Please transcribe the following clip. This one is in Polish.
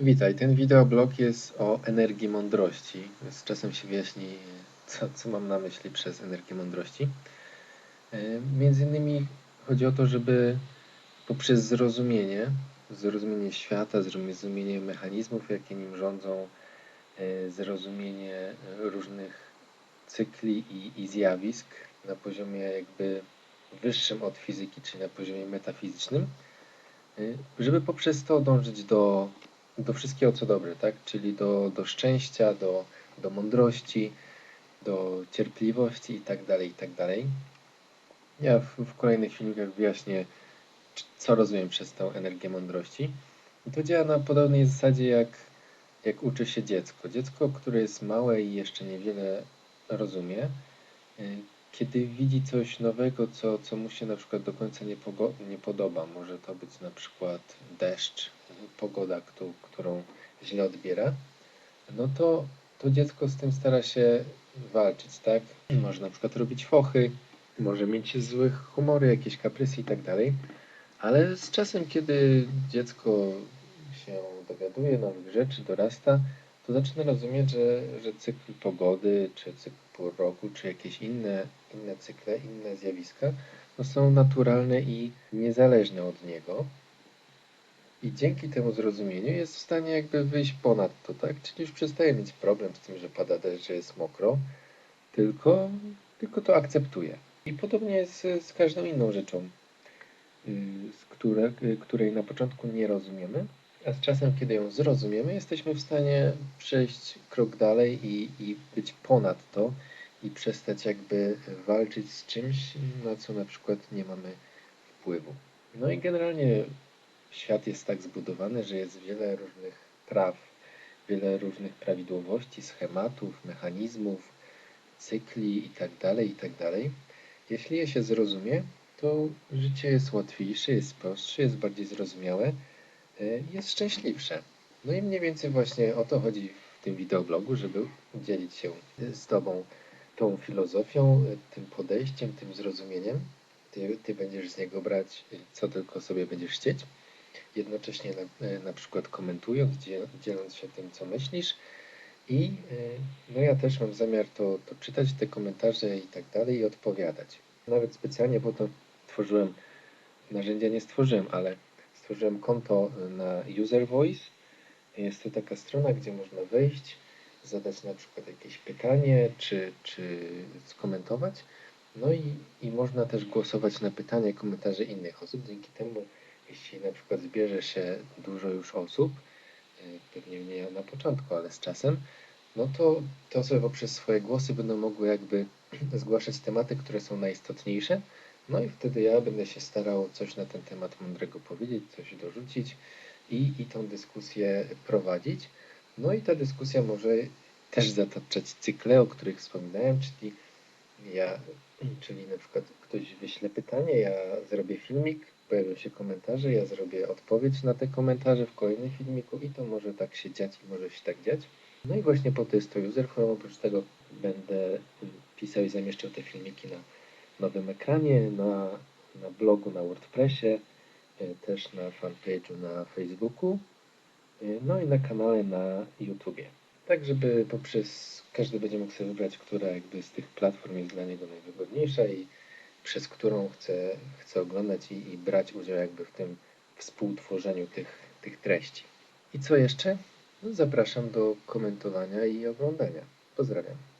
Witaj, ten wideoblog jest o energii mądrości. Z czasem się wyjaśni, co, co mam na myśli przez energię mądrości. E, Między innymi chodzi o to, żeby poprzez zrozumienie, zrozumienie świata, zrozumienie mechanizmów, jakie nim rządzą, e, zrozumienie różnych cykli i, i zjawisk na poziomie jakby wyższym od fizyki, czyli na poziomie metafizycznym, e, żeby poprzez to dążyć do do wszystkiego, co dobre, tak? Czyli do, do szczęścia, do, do mądrości, do cierpliwości i tak dalej, i tak dalej. Ja w, w kolejnych filmikach wyjaśnię, co rozumiem przez tą energię mądrości. I to działa na podobnej zasadzie, jak, jak uczy się dziecko. Dziecko, które jest małe i jeszcze niewiele rozumie, y, kiedy widzi coś nowego, co, co mu się na przykład do końca nie, nie podoba, może to być na przykład deszcz, pogoda, którą źle odbiera, no to, to dziecko z tym stara się walczyć, tak? Może na przykład robić fochy, może mieć złych humory, jakieś kaprysy i tak dalej, ale z czasem, kiedy dziecko się dowiaduje nowych rzeczy, dorasta, to zaczyna rozumieć, że, że cykl pogody, czy cykl pół roku, czy jakieś inne, inne cykle, inne zjawiska no są naturalne i niezależne od niego. I dzięki temu zrozumieniu jest w stanie jakby wyjść ponad to, tak? Czyli już przestaje mieć problem z tym, że pada deszcz, że jest mokro, tylko, tylko to akceptuje. I podobnie jest z każdą inną rzeczą, y, z które, y, której na początku nie rozumiemy, a z czasem, kiedy ją zrozumiemy, jesteśmy w stanie przejść krok dalej i, i być ponad to i przestać jakby walczyć z czymś, na co na przykład nie mamy wpływu. No i generalnie świat jest tak zbudowany, że jest wiele różnych praw, wiele różnych prawidłowości, schematów, mechanizmów, cykli itd., tak itd. Tak Jeśli je się zrozumie, to życie jest łatwiejsze, jest prostsze, jest bardziej zrozumiałe E, jest szczęśliwsze. No i mniej więcej właśnie o to chodzi w tym wideoblogu, żeby dzielić się z Tobą tą filozofią, e, tym podejściem, tym zrozumieniem. Ty, ty będziesz z niego brać, co tylko sobie będziesz chcieć. Jednocześnie na, na przykład komentując, dzieląc się tym, co myślisz. I no ja też mam zamiar to, to czytać, te komentarze i tak dalej i odpowiadać. Nawet specjalnie po to tworzyłem, narzędzia nie stworzyłem, ale stworzyłem konto na User Voice. Jest to taka strona, gdzie można wejść, zadać na przykład jakieś pytanie, czy, czy skomentować. No i, i można też głosować na pytania komentarze innych osób. Dzięki temu, jeśli na przykład zbierze się dużo już osób, e, pewnie nie na początku, ale z czasem, no to te osoby poprzez swoje głosy będą mogły jakby zgłaszać tematy, które są najistotniejsze, no i wtedy ja będę się starał coś na ten temat mądrego powiedzieć, coś dorzucić i, i tą dyskusję prowadzić. No i ta dyskusja może też zataczać cykle, o których wspominałem, czyli ja, czyli na przykład ktoś wyśle pytanie, ja zrobię filmik, pojawią się komentarze, ja zrobię odpowiedź na te komentarze w kolejnym filmiku i to może tak się dziać i może się tak dziać. No i właśnie po to jest to user oprócz tego będę pisał i zamieszczał te filmiki na nowym ekranie, na, na blogu, na WordPressie, e, też na fanpage'u na Facebooku, e, no i na kanale na YouTubie. Tak, żeby poprzez każdy będzie mógł sobie wybrać, która jakby z tych platform jest dla niego najwygodniejsza i przez którą chce, chce oglądać i, i brać udział jakby w tym współtworzeniu tych, tych treści. I co jeszcze? No, zapraszam do komentowania i oglądania. Pozdrawiam.